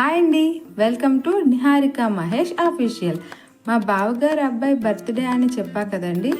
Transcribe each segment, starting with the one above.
Hi అండి. Welcome to Niharika Mahesh official. మా బావగారు అబ్బాయి బర్త్డే అని చెప్పా కదండి.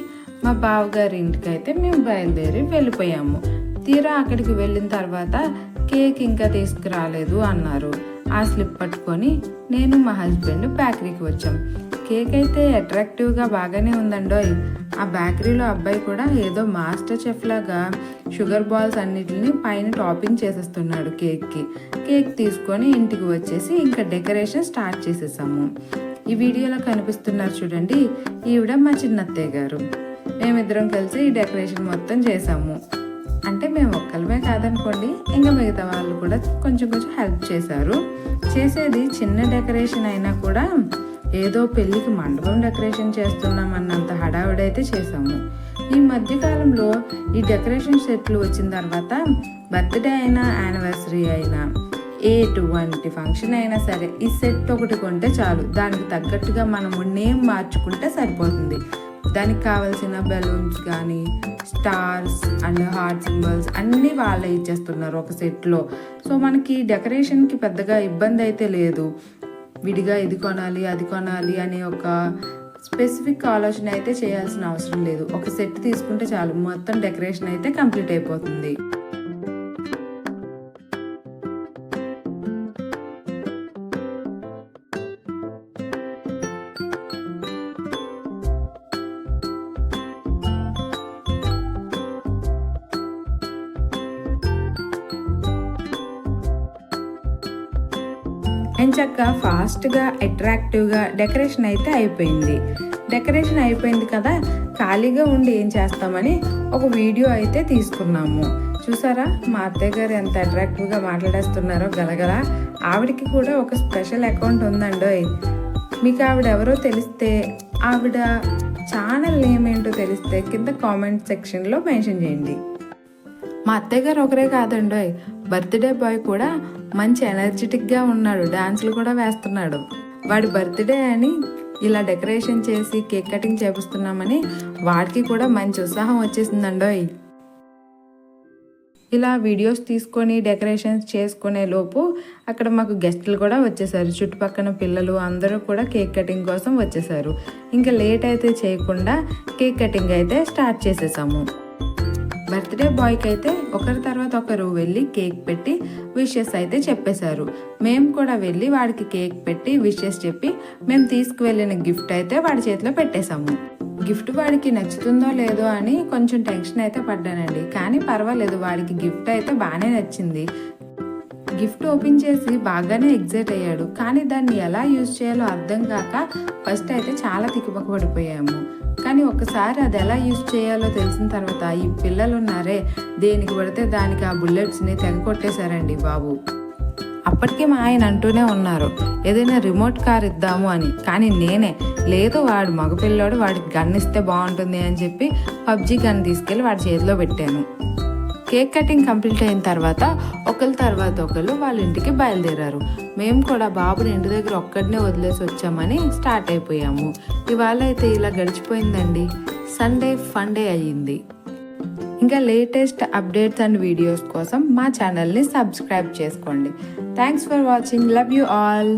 మా బావగారి ఇంటికి అయితే మేము బయలుదేరి వెళ్ళిపోయాము. తీరా అక్కడికి వెళ్ళిన తర్వాత కేక్ ఇంకా తీసుకురాలేదు అన్నారు. ఆ స్లిప్ పట్టుకొని నేను మా హస్బెండ్ బేకరీకి వచ్చాం. కేక్ అయితే అట్రాక్టివ్గా బాగానే ఉందండోయ్. ఆ బేకరీలో అబ్బాయి కూడా ఏదో మాస్టర్ చెఫ్ లాగా షుగర్ బాల్స్ అన్నిటిని పైన టాపింగ్ చేసేస్తున్నాడు కేక్కి. కేక్ తీసుకొని ఇంటికి వచ్చేసి ఇంకా డెకరేషన్ స్టార్ట్ చేసేసాము. ఈ వీడియోలో కనిపిస్తున్నారు చూడండి ఈవిడ మా చిన్నత్తయ్య గారు. మేమిద్దరం కలిసి ఈ డెకరేషన్ మొత్తం చేసాము. అంటే మేము ఒక్కలమే కాదనుకోండి ఇంకా మిగతా వాళ్ళు కూడా కొంచెం కొంచెం హెల్ప్ చేశారు. చేసేది చిన్న డెకరేషన్ అయినా కూడా ఏదో పెళ్ళికి మండపం డెకరేషన్ చేస్తున్నామన్నంత హడావిడైతే చేసాము ఈ మధ్యకాలంలో ఈ డెకరేషన్ సెట్లు వచ్చిన తర్వాత బర్త్డే అయినా యానివర్సరీ అయినా ఎటువంటి ఫంక్షన్ అయినా సరే ఈ సెట్ ఒకటి కొంటే చాలు. దానికి తగ్గట్టుగా మనము నేమ్ మార్చుకుంటే సరిపోతుంది. దానికి కావాల్సిన బెలూన్స్ కానీ స్టార్స్ అండ్ హార్ట్ సింబల్స్ అన్నీ వాళ్ళే ఇచ్చేస్తున్నారు ఒక సెట్లో. సో మనకి డెకరేషన్కి పెద్దగా ఇబ్బంది అయితే లేదు. విడిగా ఇది కొనాలి అది కొనాలి అనే ఒక స్పెసిఫిక్ ఆలోచన అయితే చేయాల్సిన అవసరం లేదు. ఒక సెట్ తీసుకుంటే చాలు. మొత్తం డెకరేషన్ అయితే కంప్లీట్ అయిపోతుంది. ఎంచక్క ఫాస్ట్గా అట్రాక్టివ్గా డెకరేషన్ అయితే అయిపోయింది. డెకరేషన్ అయిపోయింది కదా ఖాళీగా ఉండి ఏం చేస్తామని ఒక వీడియో అయితే తీసుకున్నాము. చూసారా? మా అత్తయ్య గారు ఎంత అట్రాక్టివ్గా మాట్లాడేస్తున్నారో గలగల. ఆవిడకి కూడా ఒక స్పెషల్ అకౌంట్ ఉందండోయ్. మీకు ఆవిడ ఎవరో తెలిస్తే ఆవిడ ఛానల్ నేమ్ ఏంటో తెలిస్తే కింద కామెంట్ సెక్షన్లో మెన్షన్ చేయండి. మా అత్తయ్య గారు ఒకరే కాదండోయ్. బర్త్డే బాయ్ కూడా మంచి ఎనర్జెటిక్గా ఉన్నాడు. డాన్సులు కూడా వేస్తున్నాడు. వాడి బర్త్డే అని ఇలా డెకరేషన్ చేసి కేక్ కటింగ్ చేపిస్తున్నామని వాడికి కూడా మంచి ఉత్సాహం వచ్చేసిందండోయ్. ఇలా వీడియోస్ తీసుకొని డెకరేషన్స్ చేసుకునే లోపు అక్కడ మాకు గెస్టులు కూడా వచ్చేసారు. చుట్టుపక్కల పిల్లలు అందరూ కూడా కేక్ కటింగ్ కోసం వచ్చేసారు. ఇంకా లేట్ అయితే చేయకుండా కేక్ కటింగ్ అయితే స్టార్ట్ చేసేసాము. బర్త్డే బాయ్కి అయితే ఒకరి తర్వాత ఒకరు వెళ్ళి కేక్ పెట్టి విషెస్ అయితే చెప్పేశారు. మేము కూడా వెళ్ళి వాడికి కేక్ పెట్టి విషెస్ చెప్పి మేము తీసుకువెళ్ళిన గిఫ్ట్ అయితే వాడి చేతిలో పెట్టేశాము. గిఫ్ట్ వాడికి నచ్చుతుందో లేదో అని కొంచెం టెన్షన్ అయితే పడ్డానండి. కానీ పర్వాలేదు వాడికి గిఫ్ట్ అయితే బాగానే నచ్చింది. గిఫ్ట్ ఓపెన్ చేసి బాగానే ఎగ్జైట్ అయ్యాడు. కానీ దాన్ని ఎలా యూజ్ చేయాలో అర్థం కాక ఫస్ట్ అయితే చాలా తిక్కుపక్క పడిపోయాము కానీ ఒకసారి అది ఎలా యూజ్ చేయాలో తెలిసిన తర్వాత ఈ పిల్లలు ఉన్నారే దేనికి పడితే దానికి ఆ బుల్లెట్స్ని తెగ కొట్టేశారండి బాబు. అప్పటికి మా ఆయన అంటూనే ఉన్నారు ఏదైనా రిమోట్ కార్ ఇద్దాము అని. కానీ నేనే. లేదు వాడు మగపిల్లోడు వాడికి గన్ ఇస్తే బాగుంటుంది అని చెప్పి పబ్జి గన్ తీసుకెళ్ళి వాడి చేతిలో పెట్టాను. కేక్ కటింగ్ కంప్లీట్ అయిన తర్వాత ఒకరి తర్వాత ఒకరు వాళ్ళ ఇంటికి బయలుదేరారు. మేము కూడా బాబుని ఇంటి దగ్గర ఒక్కడినే వదిలేసి వచ్చామని స్టార్ట్ అయిపోయాము. ఇవాళ అయితే ఇలా గడిచిపోయిందండి. సండే ఫండే అయ్యింది. ఇంకా లేటెస్ట్ అప్డేట్స్ అండ్ వీడియోస్ కోసం మా ఛానల్ని సబ్స్క్రైబ్ చేసుకోండి. Thanks for watching. Love you all.